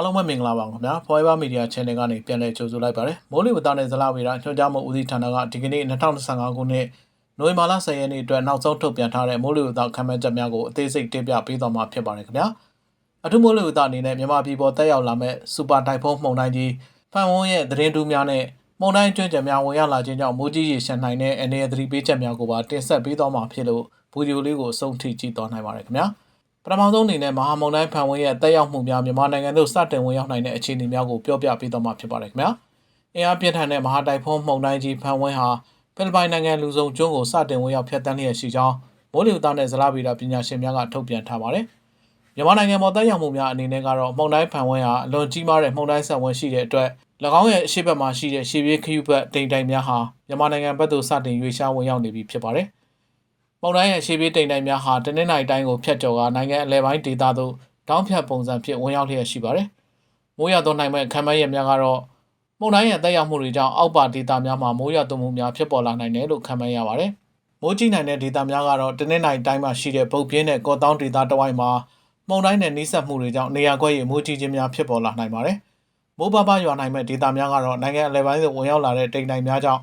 အားလုံးပဲမင်္ဂလာပါခင်ဗျာ Forever Media Channel ကနေပြန်လည်ကြိုဆိုလိုက်ပါတယ်မိုးလေဝသနဲ့ဇလဝေဒညွှန်ကြားမှုဦးစီးဌာနကဒီကနေ့2025ခုနှစ်နိုဝင်ဘာလ10ရက်နေ့အတွက်နောက်ဆုံးထုတ်ပြန်ထားတဲ့မိုးလေဝသခန့်မှန်းချက်များကိုအသေးစိတ်တင်ပြပေးသွားမှာဖြစ်ပါတယ်ခင်ဗျာအထူးမိုးလေဝသအနေနဲ့မြန်မာပြည်ပေါ်တက်ရောက်လာမဲ့စူပါတိုင်ဖုန်းမှုန်တိုင်းကြီးဖန်ဝန်းရဲ့သတင်းတူးများနဲ့မုန်တိုင်းကျွန်းကြံများဝင်ရောက်လာခြင်းကြောင့်မိုးကြီးရေရှမ်းနိုင်တဲ့အနေအသတိပေးချက်များကိုပါတင်ဆက်ပေးသွားမှာဖြစ်လို့ဗီဒီယိုလေးကိုအဆုံးထိကြည့်သွားနိုင်ပါတယ်ခင်ဗျာ ပထမဆုံးအနေနဲ့မဟာမုန်တိုင်းဖန်ဝန်းရဲ့တက်ရောက်မှုများမြန်မာနိုင်ငံသို့စတင်ဝင်ရောက်နိုင်တဲ့အခြေအနေများကိုပြောပြပေးသွားမှာဖြစ်ပါတယ်ခင်ဗျာ။အင်အားပြင်းထန်တဲ့မဟာတိုင်ဖုန်းမုန်တိုင်းကြီးဖန်ဝန်းဟာဖိလစ်ပိုင်နိုင်ငံလူစုံကျွန်းကိုစတင်ဝင်ရောက်ဖျက်ဆီးလျက်ရှိကြောင်းမိုးလေဝသနဲ့ဇလဗေဒပညာရှင်များကထုတ်ပြန်ထားပါတယ်။မြန်မာနိုင်ငံပေါ်တက်ရောက်မှုများအနေနဲ့ကတော့မုန်တိုင်းဖန်ဝန်းဟာအလွန်ကြီးမားတဲ့မုန်တိုင်းဆက်ဝန်းရှိတဲ့အတွက်၎င်းရဲ့အရှိတ်ဘက်မှာရှိတဲ့ရှေးပြေးခယူဘက်တိမ်တိုင်များဟာမြန်မာနိုင်ငံဘက်သို့စတင်ရွေ့ရှားဝင်ရောက်နေပြီဖြစ်ပါတယ်။ မုန်တိုင်းရဲ့ရှေးပြေးတိမ်တိုင်များဟာတနင်္လာရီတိုင်းကိုဖျက်ကျော်ကနိုင်ငံအလဲပိုင်းဒေသသို့တောင်းဖြတ်ပုံစံဖြင့်ဝင်ရောက်လျက်ရှိပါတယ်။မိုးရွာသွန်းနိုင်မဲ့ခံမှန်းရများကတော့မုန်တိုင်းရဲ့တက်ရောက်မှုတွေကြောင့်အောက်ပါဒေသများမှာမိုးရွာသွန်းမှုများဖြစ်ပေါ်လာနိုင်တယ်လို့ခံမှန်းရပါတယ်။မိုးကြီးနိုင်တဲ့ဒေသများကတော့တနင်္လာရီတိုင်းမှာရှိတဲ့ပုတ်ပြင်းတဲ့ကော့တောင်းဒေသတစ်ဝိုက်မှာမုန်တိုင်းနဲ့နှိစက်မှုတွေကြောင့်နေရာကွက်ရမိုးကြီးခြင်းများဖြစ်ပေါ်လာနိုင်ပါတယ်။မိုးပပရွာနိုင်မဲ့ဒေသများကတော့နိုင်ငံအလဲပိုင်းသို့ဝင်ရောက်လာတဲ့တိမ်တိုင်များကြောင့်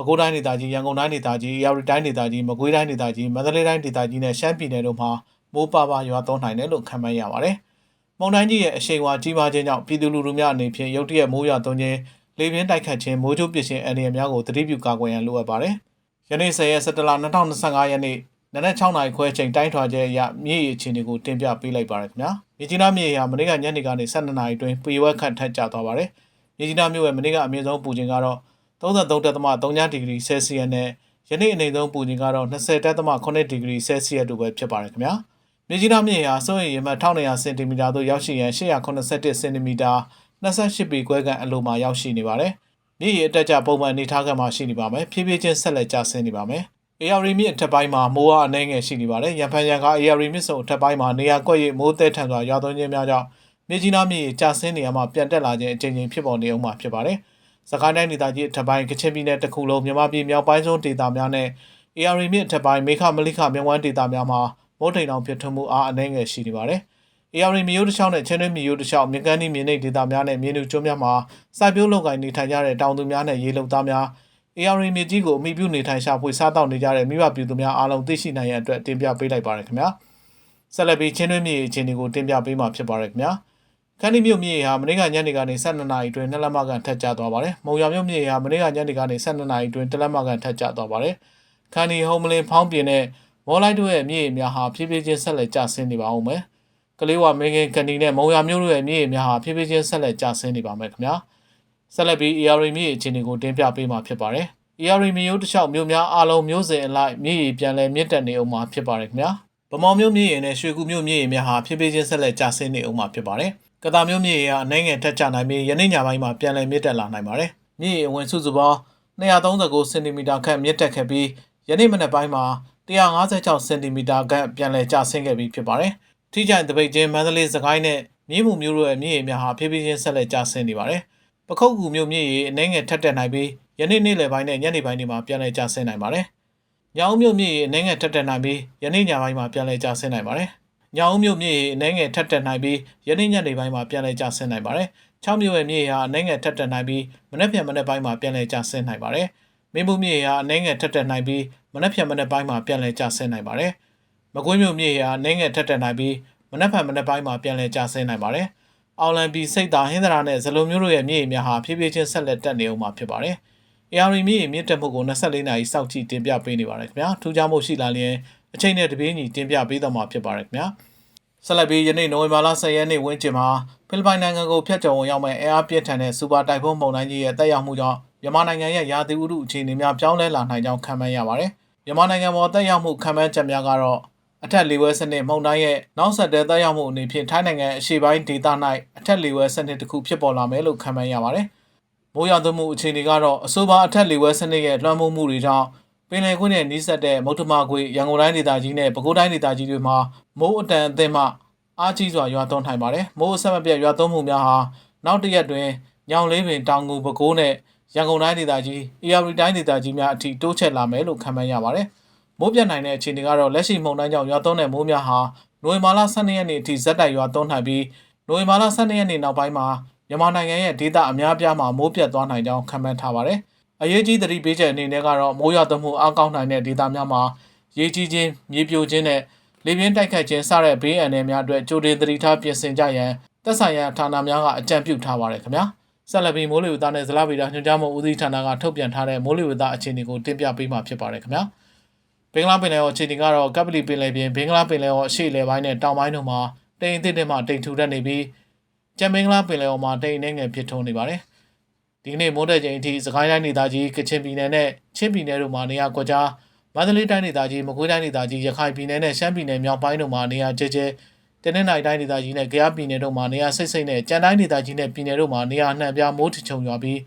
ပဲခူးတိုင်းဒေသကြီးရန်ကုန်တိုင်းဒေသကြီးအေရဝတီတိုင်းဒေသကြီးမကွေးတိုင်းဒေသကြီးမန္တလေးတိုင်းဒေသကြီးနဲ့ရှမ်းပြည်နယ်တို့မှာမိုးပါပါရွာသွန်းနိုင်တယ်လို့ခန့်မှန်းရပါတယ်။မုန်တိုင်းကြီးရဲ့အရှိန်အဝါကြီးမားခြင်းကြောင့်ပြည်သူလူထုများအနေဖြင့်ရုတ်တရက်မိုးရွာသွန်းခြင်းလေပြင်းတိုက်ခတ်ခြင်းမိုးချိုးပစ်ခြင်းအန္တရာယ်များကိုသတိပြုကာကွယ်ရန်လိုအပ်ပါတယ်။ယနေ့10ရက်17လ2025ရက်နေ့နနက်6နာရီခွဲချိန်တိုင်းထွာချက်အရမြေကြီးအခြေအနေကိုတင်ပြပေးလိုက်ပါရခင်ဗျာ။မြေကြီးနားမြေဟာမနေ့ကညနေကနေ12နာရီတွင်ပေဝက်ခန့်ထက်ကျသွားပါတယ်။မြေကြီးနားမြို့ရဲ့မနေ့ကအမြင့်ဆုံးပူချိန်ကတော့ 33.3ဒီဂရီဆဲလ်စီယပ်နဲ့ယနေ့အနေဆုံးပူချိန်ကတော့20.8ဒီဂရီဆဲလ်စီယပ်တို့ပဲဖြစ်ပါတယ်ခင်ဗျာမြေကြီးနားမြေဟာစိုးရိမ်ရေမှတ်1200စင်တီမီတာသို့ရောက်ရှိရန်881စင်တီမီတာ28ပေခွဲခန့်အလိုမှာရောက်ရှိနေပါတယ်မြေရေအတက်ကြပုံမှန်အနေထားကမှရှိနေပါမယ်ဖြည်းဖြည်းချင်းဆက်လက်ကျဆင်းနေပါမယ် AR မြစ်အထက်ပိုင်းမှာမိုးအားအနှဲငယ်ရှိနေပါတယ်ရန်ဖန်ရန်က AR မြစ်စုံအထက်ပိုင်းမှာနေရာကွက်ရိပ်မိုးတဲထန်စွာရွာသွန်းခြင်းများကြောင့်မြေကြီးနားမြေကျဆင်းနေရမှာပြန်တက်လာခြင်းအချိန်ချင်းဖြစ်ပေါ်နေအောင်မှာဖြစ်ပါတယ် စကိုင်းတိုင်းဒေသကြီးအထက်ပိုင်းကချင်ပြည်နယ်တစ်ခုလုံးမြန်မာပြည်မြောက်ပိုင်းဆုံးဒေသများနဲ့ AR မြစ်အထက်ပိုင်းမေခမလိခမြဝန်းဒေသများမှာမိုးထိန်အောင်ဖြစ်ထွန်းမှုအားအနှဲငယ်ရှိနေပါတယ်။ AR မြို့တစ်ချောင်းနဲ့ချင်းတွင်းမြို့တစ်ချောင်းမြကန်ဒီမြေနိဒေသများနဲ့မြေနုကျွန်းများမှာစိုက်ပျိုးလုပ်ကိုင်နေထိုင်ကြတဲ့တောင်သူများနဲ့ရေလုံသားများ AR မြေကြီးကိုအမိပြုနေထိုင်ရှာဖွေစားတောက်နေကြတဲ့မိဘပြည်သူများအားလုံးသိရှိနိုင်ရန်အတွက်တင်ပြပေးလိုက်ပါရခင်ဗျာ။ဆက်လက်ပြီးချင်းတွင်းမြေအခြေအနေကိုတင်ပြပေးမှာဖြစ်ပါရခင်ဗျာ။ ခန်းဒီမြို့မြေဟာမနေ့ကညနေကနေ12နာရီအတွင်းနှစ်လက်မကန်ထက်ကျသွားပါတယ်။မုံရမြို့မြေဟာမနေ့ကညနေကနေ12နာရီအတွင်းတစ်လက်မကန်ထက်ကျသွားပါတယ်။ခန်းဒီဟုံးမလင်းဖောင်းပြင်းနဲ့မော်လိုက်တို့ရဲ့မြေများဟာဖြည်းဖြည်းချင်းဆက်လက်ကျဆင်းနေပါဦးမယ်။ကလေးဝမင်းကင်ကန်ဒီနဲ့မုံရမြို့တို့ရဲ့မြေများဟာဖြည်းဖြည်းချင်းဆက်လက်ကျဆင်းနေပါမယ်ခင်ဗျာ။ဆက်လက်ပြီး AR မြေအခြေအနေကိုတင်ပြပေးမှာဖြစ်ပါတယ်။ AR မျိုးတစ်လျှောက်မျိုးများအားလုံးမျိုးစင်အလိုက်မြေကြီးပြန်လည်မြင့်တက်နေအောင်မှာဖြစ်ပါတယ်ခင်ဗျာ။ဗမော်မျိုးမြေရင်နဲ့ရွှေကူမျိုးမြေရင်များဟာဖြည်းဖြည်းချင်းဆက်လက်ကျဆင်းနေအောင်မှာဖြစ်ပါတယ်။ ကတာမျိုးမြေရင်ဟာအနေငယ်ထက်ကျနိုင်ပြီးယနေ့ညပိုင်းမှာပြန်လည်မြင့်တက်လာနိုင်ပါတယ်။မြေရင်ဝင်စုစုပေါင်း239စင်တီမီတာခန့်မြင့်တက်ခဲ့ပြီးယနေ့မနက်ပိုင်းမှာ156စင်တီမီတာခန့်ပြန်လည်ကျဆင်းခဲ့ပြီးဖြစ်ပါတယ်။ထိကြိုင်တပိတ်ချင်းမန္တလေးစကိုင်းနဲ့မြင်းမှုမျိုးတို့ရဲ့မြေရင်များဟာဖြည်းဖြည်းချင်းဆက်လက်ကျဆင်းနေပါတယ်။ပခုတ်ကူမျိုးမြေရင်အနေငယ်ထက်တက်နိုင်ပြီးယနေ့နေ့လယ်ပိုင်းနဲ့ညနေပိုင်းတွေမှာပြန်လည်ကျဆင်းနိုင်ပါတယ်။ညောင်မြို့မြေရင်အနေငယ်ထက်တက်နိုင်ပြီးယနေ့ညပိုင်းမှာပြန်လည်ကျဆင်းနိုင်ပါတယ်။ ညောင်မြို့မြေရင်အနေငယ်ထက်တက်နိုင်ပြီးယနေ့ညနေပိုင်းမှာပြန်လည်ကျဆင်းနိုင်ပါတယ်။ချောင်းမြို့ရဲ့မြေဟာအနေငယ်ထက်တက်နိုင်ပြီးမနက်ဖြန်မနက်ပိုင်းမှာပြန်လည်ကျဆင်းနိုင်ပါတယ်။မင်းဘူးမြေဟာအနေငယ်ထက်တက်နိုင်ပြီးမနက်ဖြန်မနက်ပိုင်းမှာပြန်လည်ကျဆင်းနိုင်ပါတယ်။မကွေးမြို့မြေဟာအနေငယ်ထက်တက်နိုင်ပြီးမနက်ဖြန်မနက်ပိုင်းမှာပြန်လည်ကျဆင်းနိုင်ပါတယ်။အောင်လံပီစိတ်သာဟင်းသရာနဲ့ဇလုံမျိုးတို့ရဲ့မြေများဟာဖြည်းဖြည်းချင်းဆက်လက်တက်နေအောင်မှာဖြစ်ပါတယ်။ AR မြေမြင့်တက်မှုကို24နာရီစောင့်ကြည့်တင်ပြပေးနေပါတယ်ခင်ဗျာထူးခြားမှုရှိလာရင် အချိန်နဲ့တပြေးညီတင်ပြပေးတော့မှာဖြစ်ပါတယ်ခင်ဗျာဆက်လက်ပြီးယနေ့နိုဝင်ဘာလ10ရက်နေ့ဝန်းကျင်မှာဖိလစ်ပိုင်နိုင်ငံကိုဖျက်ချော်ဝင်ရောက်မဲ့အင်အားပြင်းထန်တဲ့စူပါတိုင်ဖုန်းမုန်တိုင်းကြီးရဲ့တက်ရောက်မှုကြောင့်မြန်မာနိုင်ငံရဲ့ရာသီဥတုအခြေအနေများပြောင်းလဲလာနိုင်ကြောင်းခန့်မှန်းရပါတယ်မြန်မာနိုင်ငံပေါ်တက်ရောက်မှုခန့်မှန်းချက်များကတော့အထက်လေဝဲစနစ်မုန်တိုင်းရဲ့နောက်ဆက်တွဲတက်ရောက်မှုအနေဖြင့်ထိုင်းနိုင်ငံအရှေ့ပိုင်းဒေသ၌အထက်လေဝဲစနစ်တစ်ခုဖြစ်ပေါ်လာမယ်လို့ခန့်မှန်းရပါတယ်။မိုးရွာသွန်းမှုအခြေအနေကတော့အဆိုပါအထက်လေဝဲစနစ်ရဲ့လွှမ်းမိုးမှုတွေကြောင့် ပင်လယ်ကွေ့နဲ့နီးစပ်တဲ့မုတ်တမကွေ့ရန်ကုန်တိုင်းဒေသကြီးနဲ့ပဲခူးတိုင်းဒေသကြီးတွေမှာမိုးအတန်အသင့်မှအားကြီးစွာရွာသွန်းနိုင်ပါတယ်။မိုးအဆက်မပြတ်ရွာသွန်းမှုများဟာနောက်တစ်ရက်တွင်ညောင်လေးပင်တောင်ငူပဲခူးနဲ့ရန်ကုန်တိုင်းဒေသကြီး၊အေရဝတီတိုင်းဒေသကြီးများအထိတိုးချဲ့လာမယ်လို့ခန့်မှန်းရပါတယ်။မိုးပြတ်နိုင်တဲ့အခြေအနေကတော့လက်ရှိမုန်တိုင်းကြောင့်ရွာသွန်းတဲ့မိုးများဟာနိုဝင်ဘာလ12ရက်နေ့အထိဇက်တိုက်ရွာသွန်းနိုင်ပြီးနိုနိုဝင်ဘာလ12ရက်နေ့နောက်ပိုင်းမှာမြန်မာနိုင်ငံရဲ့ဒေသအများပြားမှာမိုးပြတ်သွားနိုင်ကြောင်းခန့်မှန်းထားပါတယ်။ အရေးကြီးသတိပေးချက်အနေနဲ့ကတော့မိုးရွာသွန်းမှုအကောင်းနိုင်တဲ့ဒေသများမှာရေကြီးခြင်း၊မြေပြိုခြင်းနဲ့လေပြင်းတိုက်ခတ်ခြင်းစတဲ့ဘေးအန္တရာယ်များအတွက်ကြိုတင်သတိထားပြင်ဆင်ကြရန်သက်ဆိုင်ရာဌာနများကအကြံပြုထားပါတယ်ခင်ဗျာ။ဆက်လက်ပြီးမိုးလေဝသနဲ့ဇလဗေဒညွှန်ကြားမှုဦးစီးဌာနကထုတ်ပြန်ထားတဲ့မိုးလေဝသအခြေအနေကိုတင်ပြပေးမှာဖြစ်ပါတယ်ခင်ဗျာ။ဘင်္ဂလားပင်လယ်ော်အခြေအနေကတော့ကပ္ပလီပင်လယ်ပြင်ဘင်္ဂလားပင်လယ်ော်အရှေ့လေပိုင်းနဲ့တောင်ပိုင်းတို့မှာတိမ်အစ်တစ်မှတိမ်ထူထပ်နေပြီးကျန်မင်္ဂလာပင်လယ်ော်မှာတိမ်အနေငယ်ဖြစ်ထွန်းနေပါတယ်။ ဒီကနေ့မိုးတဲ့ချိန်အထိစကိုင်းတိုင်းဒေသကြီးကချင်ပြည်နယ်နဲ့ချင်းပြည်နယ်တို့မှာနေရာကွက်ကြားမန္တလေးတိုင်းဒေသကြီးမကွေးတိုင်းဒေသကြီးရခိုင်ပြည်နယ်နဲ့ရှမ်းပြည်နယ်မြောက်ပိုင်းတို့မှာနေရာကျကျတနင်္လာရီတိုင်းဒေသကြီးနဲ့ကြရားပြည်နယ်တို့မှာနေရာစိတ်စိတ်နဲ့ကြံတိုင်းဒေသကြီးနဲ့ပြည်နယ်တို့မှာနေရာနှံပြားမိုးထချုံရွာပြီး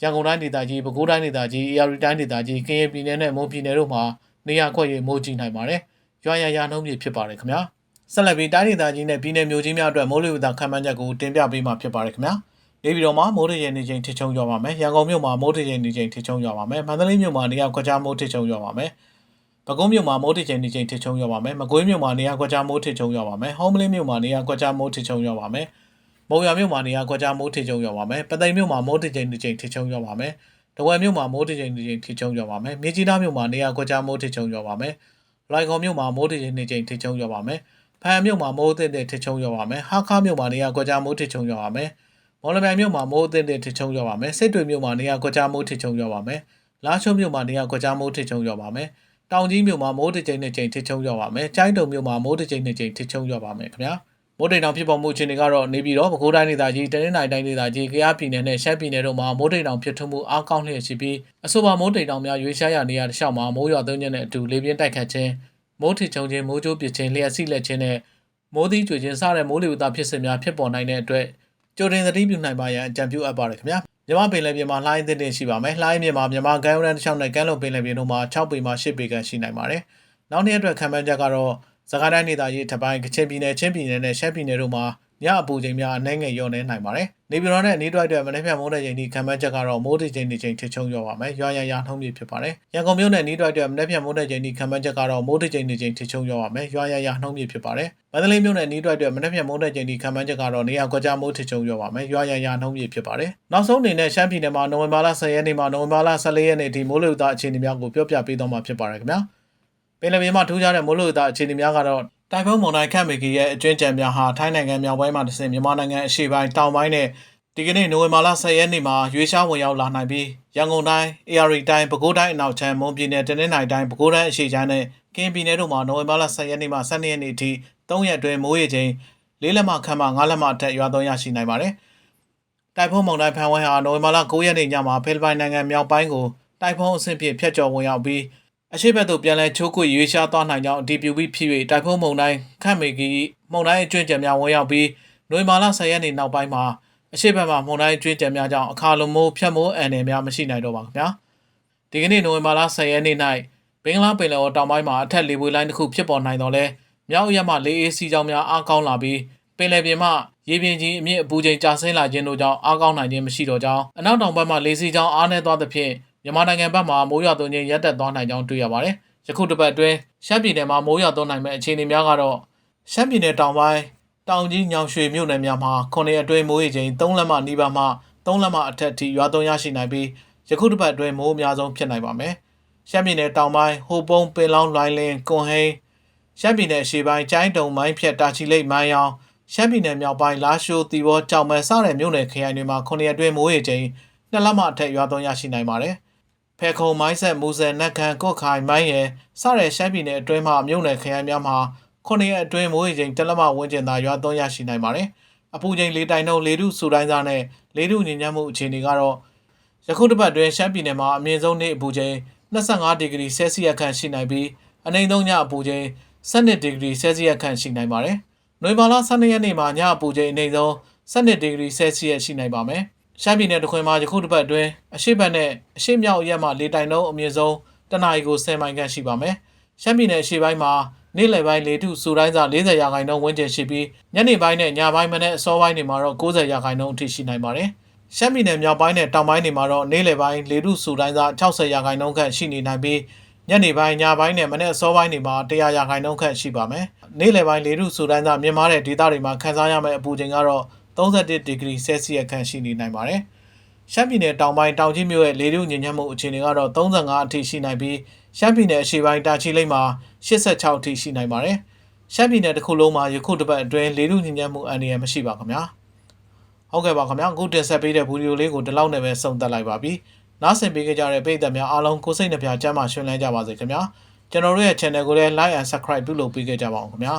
ရန်ကုန်တိုင်းဒေသကြီးပဲခူးတိုင်းဒေသကြီးအေရီတိုင်းဒေသကြီးကရင်ပြည်နယ်နဲ့မွန်ပြည်နယ်တို့မှာနေရာခွက်ရမိုးကြီးနိုင်ပါတယ်။ရွာရရနှုံးပြဖြစ်ပါတယ်ခင်ဗျာ။ဆက်လက်ပြီးတိုင်းဒေသကြီးနဲ့ပြည်နယ်မျိုးကြီးများအတွက်မိုးလေဝသခန့်မှန်းချက်ကိုတင်ပြပေးမှာဖြစ်ပါတယ်ခင်ဗျာ။ နေပြည်တော်မှာမိုးထရေနေချိန်ထချုံရွာပါမယ်။ရန်ကုန်မြို့မှာမိုးထရေနေချိန်ထချုံရွာပါမယ်။မန္တလေးမြို့မှာနေရာခွက်ကြားမိုးထချုံရွာပါမယ်။ပဲခူးမြို့မှာမိုးထချိန်နေချိန်ထချုံရွာပါမယ်။မကွေးမြို့မှာနေရာခွက်ကြားမိုးထချုံရွာပါမယ်။ဟောင်းမလင်းမြို့မှာနေရာခွက်ကြားမိုးထချုံရွာပါမယ်။မုံရမြို့မှာနေရာခွက်ကြားမိုးထချုံရွာပါမယ်။ပသိမ်မြို့မှာမိုးထချိန်နေချိန်ထချုံရွာပါမယ်။တဝယ်မြို့မှာမိုးထချိန်နေချိန်ထချုံရွာပါမယ်။မြေကြီးသားမြို့မှာနေရာခွက်ကြားမိုးထချုံရွာပါမယ်။လိုင်ကော်မြို့မှာမိုးထချိန်နေချိန်ထချုံရွာပါမယ်။ဖန်မြို့မှာမိုးအသင့်တဲ့ထချုံရွာပါမယ်။ဟာခါမြို့မှာနေရာခွက်ကြားမိုးထချုံရွာပါမယ်။ မော်လမြိုင်မြို့မှာမိုးအသင့်တဲ့ထချုံရွာပါမယ်။စစ်တွေမြို့မှာနေရာခွက်ကြားမိုးထချုံရွာပါမယ်။လာချိုမြို့မှာနေရာခွက်ကြားမိုးထချုံရွာပါမယ်။တောင်ကြီးမြို့မှာမိုးတစ်ကြိမ်နဲ့ကြိမ်ထချုံရွာပါမယ်။ကျိုင်းတုံမြို့မှာမိုးတစ်ကြိမ်နဲ့ကြိမ်ထချုံရွာပါမယ်ခင်ဗျာ။မိုးတိမ်တောင်ဖြစ်ပေါ်မှုအခြေအနေကတော့နေပြည်တော်ပဲခူးတိုင်းဒေသကြီးတနင်္သာရီတိုင်းဒေသကြီးကယားပြည်နယ်နဲ့ရှမ်းပြည်နယ်တို့မှာမိုးတိမ်တောင်ဖြစ်ထွန်းမှုအားကောင်းလျက်ရှိပြီးအဆိုပါမိုးတိမ်တောင်များရွေးရှားရနေရတဲ့ရှောက်မှာမိုးရွာသွန်းခြင်းနဲ့အတူလေပြင်းတိုက်ခတ်ခြင်းမိုးထချုံခြင်းမိုးကြိုးပစ်ခြင်းလျှက်စီးလက်ခြင်းနဲ့မိုးသီးကျွေခြင်းစတဲ့မိုးလေဝသဖြစ်စဉ်များဖြစ်ပေါ်နိုင်တဲ့အတွက် ကြိုတင်သတိပြုနိုင်ပါရန်အကြံပြုအပ်ပါတယ်ခင်ဗျာမြမပင်လယ်ပြင်မှာလှိုင်းအသင့်တင်ရှိပါမယ်လှိုင်းမြေမှာမြမကမ်းရိုးတန်းတစ်ချောင်းနဲ့ကမ်းလွန်ပင်လယ်ပြင်တို့မှာ6ပေမှ10ပေခန့်ရှိနိုင်ပါတယ်နောက်နေ့အတွက်ခံမှန်းချက်ကတော့စကိုင်းတိုင်းဒေသကြီးထပ်ပိုင်းကချင်ပြည်နယ်ချင်းပြည်နယ်နဲ့ရှမ်းပြည်နယ်တို့မှာ ညအပူချိန်များအနှဲငယ်လျော့နေနိုင်ပါတယ်။နေပြည်တော်နဲ့နေတွိုက်တဲ့မနေ့ဖြန်မိုးတဲ့ချိန်ဒီခံမှန်းချက်ကတော့မိုးတိချိန်ဒီချိန်ထချုံလျော့ပါမယ်။ရွာရရနှုံးပြဖြစ်ပါတယ်။ရန်ကုန်မြို့နဲ့နေတွိုက်တဲ့မနေ့ဖြန်မိုးတဲ့ချိန်ဒီခံမှန်းချက်ကတော့မိုးတိချိန်ဒီချိန်ထချုံလျော့ပါမယ်။ရွာရရနှုံးပြဖြစ်ပါတယ်။မန္တလေးမြို့နဲ့နေတွိုက်တဲ့မနေ့ဖြန်မိုးတဲ့ချိန်ဒီခံမှန်းချက်ကတော့နေရာကွက်ကြားမိုးထချုံလျော့ပါမယ်။ရွာရရနှုံးပြဖြစ်ပါတယ်။နောက်ဆုံးအနေနဲ့ရှမ်းပြည်နယ်မှာနိုဝင်ဘာလ10ရက်နေ့မှနိုဝင်ဘာလ14ရက်နေ့ထိမိုးလေဝသအခြေအနေများကိုပြောပြပေးသွားမှာဖြစ်ပါတယ်ခင်ဗျာ။ပင်လယ်ပြင်မှာထူးခြားတဲ့မိုးလေဝသအခြေအနေများကတော့ တိုင်ဖုန်းမုန်တိုင်းခန့်မေကီရဲ့အကျွင်းကြံများဟာထိုင်းနိုင်ငံမြောက်ပိုင်းမှာတဆင့်မြန်မာနိုင်ငံအရှေ့ပိုင်းတောင်ပိုင်းနဲ့ဒီကနေ့နိုဝင်ဘာလ10ရက်နေ့မှာရွေးရှားဝင်ရောက်လာနိုင်ပြီးရန်ကုန်တိုင်း AR တိုင်းပဲခူးတိုင်းအနောက်ချမ်းမွန်ပြည်နယ်တနင်္သာရီတိုင်းပဲခူးတိုင်းအရှေ့ချမ်းနဲ့ကင်းပြည်နယ်တို့မှာနိုဝင်ဘာလ10ရက်နေ့မှ12ရက်နေ့အထိ3ရက်အတွင်းမိုးရေချိန်၄လက်မခန့်မှ9လက်မအထက်ရွာသွန်းရရှိနိုင်ပါတယ်။တိုင်ဖုန်းမုန်တိုင်းဖန်ဝဲဟာနိုဝင်ဘာလ9ရက်နေ့ညမှာဖိလစ်ပိုင်နိုင်ငံမြောက်ပိုင်းကိုတိုင်ဖုန်းအဆင့်ဖြင့်ဖျက်ကျော်ဝင်ရောက်ပြီး အရှိတ်ဘက်သို့ပြန်လည်ချိုးကွေရွေးရှားသွားနိုင်ကြောင်းအတည်ပြုပြီးဖြစ်၍တိုင်ဖုန်းမုန်တိုင်းခန့်မေကီမုန်တိုင်းအကျွင့်ကြံများဝင်ရောက်ပြီးနိုဝင်ဘာလ10ရက်နေ့နောက်ပိုင်းမှာအရှိတ်ဘက်မှာမုန်တိုင်းအကျွင့်ကြံများကြောင့်အခါလုံးမိုးဖြတ်မိုးအန်နယ်များမရှိနိုင်တော့ပါခင်ဗျာဒီကနေ့နိုဝင်ဘာလ10ရက်နေ့၌ဘင်္ဂလားပင်လယ်အော်တောင်ပိုင်းမှာအထက်လေပွေလိုင်းတစ်ခုဖြစ်ပေါ်နိုင်တော့လဲမြောက်ရက်မှလေအေးစီကြောင်းများအားကောင်းလာပြီးပင်လယ်ပြင်မှရေပြင်ကြီးအမြင့်အပူချိန်ကျဆင်းလာခြင်းတို့ကြောင့်အားကောင်းနိုင်ခြင်းမရှိတော့ကြောင်းအနောက်တောင်ဘက်မှလေစီကြောင်းအားနည်းသွားသဖြင့် မြန်မာနိုင်ငံဘက်မှာမိုးရွာသွန်းခြင်းရပ်တက်သွားနိုင်ကြောင်းတွေ့ရပါတယ်။ယခုတစ်ပတ်အတွင်းရှမ်းပြည်နယ်မှာမိုးရွာသွန်းနိုင်မဲ့အခြေအနေများကတော့ရှမ်းပြည်နယ်တောင်ပိုင်းတောင်ကြီးညောင်ရွှေမြို့နယ်များမှာခုနှစ်အတွင်းမိုးရေချိန်3လက်မနီးပါးမှ3လက်မအထက်ထိရွာသွန်းရရှိနိုင်ပြီးယခုတစ်ပတ်အတွင်းမိုးအများဆုံးဖြစ်နိုင်ပါမယ်။ရှမ်းပြည်နယ်တောင်ပိုင်းဟိုပုံးပင်လောင်းလိုင်းလင်းကွန်ဟိန်းရှမ်းပြည်နယ်အရှေ့ပိုင်းကျိုင်းတုံမိုင်းဖြတ်တာချီလိတ်မိုင်းအောင်ရှမ်းပြည်နယ်မြောက်ပိုင်းလာရှိုးတီဘောကြောင်မဲစတဲ့မြို့နယ်ခရိုင်တွေမှာခုနှစ်အတွင်းမိုးရေချိန်နှစ်လက်မအထက်ရွာသွန်းရရှိနိုင်ပါတယ်။ ဖဲခုံမိုင်းဆက်မူဆယ်နက်ကန်ကော့ခိုင်မိုင်းရယ်စတဲ့ရှမ်းပြည်နယ်အတွင်းမှမြို့နယ်ခရိုင်များမှာခုနှစ်ရက်အတွင်းမိုးရေချိန်တစ်လက်မဝန်းကျင်သာရွာသွန်းရရှိနိုင်ပါတယ်။အပူချိန်လေးတိုင်နှုန်းလေးထုစူတိုင်းစားနဲ့လေးထုညဉ့်ညမ်းမှုအခြေအနေကတော့ယခုတစ်ပတ်အတွင်းရှမ်းပြည်နယ်မှာအမြင့်ဆုံးနေ့အပူချိန်25ဒီဂရီဆဲလ်စီယပ်ခန့်ရှိနိုင်ပြီးအနိမ့်ဆုံးညအပူချိန်12ဒီဂရီဆဲလ်စီယပ်ခန့်ရှိနိုင်ပါတယ်။နွေမာလာ12ရက်နေ့မှာညအပူချိန်အနိမ့်ဆုံး12ဒီဂရီဆဲလ်စီယပ်ရှိနိုင်ပါမယ်။ ရှမ်းပြည်နယ်တခွင်မှာယခုတစ်ပတ်အတွင်းအရှိတ်ဘက်နဲ့အရှိတ်မြောက်ရက်မှလေတိုင်နှုန်းအမြင့်ဆုံးတနအီကို10မိုင်ခန့်ရှိပါမယ်။ရှမ်းပြည်နယ်အရှေ့ပိုင်းမှာနေ့လယ်ပိုင်းလေထုစူတိုင်းစာ40ရာခိုင်နှုန်းဝန်းကျင်ရှိပြီးညနေပိုင်းနဲ့ညပိုင်းမနေ့အစောပိုင်းတွေမှာတော့90ရာခိုင်နှုန်းအထိရှိနိုင်ပါတယ်။ရှမ်းပြည်နယ်မြောက်ပိုင်းနဲ့တောင်ပိုင်းတွေမှာတော့နေ့လယ်ပိုင်းလေထုစူတိုင်းစာ60ရာခိုင်နှုန်းခန့်ရှိနေနိုင်ပြီးညနေပိုင်းညပိုင်းနဲ့မနေ့အစောပိုင်းတွေမှာ100ရာခိုင်နှုန်းခန့်ရှိပါမယ်နေ့လယ်ပိုင်းလေထုစူတိုင်းသာမြင်မာတဲ့ဒေသတွေမှာခန်းစားရမယ့်အပူချိန်ကတော့ 31ဒီဂရီဆဲဆီယပ်ခန့်ရှိနေနိုင်ပါတယ်ရှမ်းပြည်နယ်တောင်ပိုင်းတောင်ကြီးမြို့ရဲ့လေထုညဉ့်ညမ်းမှုအခြေအနေကတော့35အထိရှိနိုင်ပြီးရှမ်းပြည်နယ်အရှေ့ပိုင်းတာချီလိမ့်မှာ86အထိရှိနိုင်ပါတယ်ရှမ်းပြည်နယ်တစ်ခုလုံးမှာယခုတစ်ပတ်အတွင်းလေထုညဉ့်ညမ်းမှုအန္တရာယ်မရှိပါခင်ဗျာဟုတ်ကဲ့ပါခင်ဗျာအခုတင်ဆက်ပေးတဲ့ဗီဒီယိုလေးကိုဒီလောက်နဲ့ပဲဆုံးသက်လိုက်ပါပြီနားဆင်ပေးကြတဲ့ပရိသတ်များအားလုံးကိုယ်စိတ်နှပြကျမ်းမာရှင်လန်းကြပါစေခင်ဗျာကျွန်တော်တို့ရဲ့ channel ကိုလည်း like and subscribe ပြုလုပ်ပေးခဲ့ကြပါအောင်ခင်ဗျာ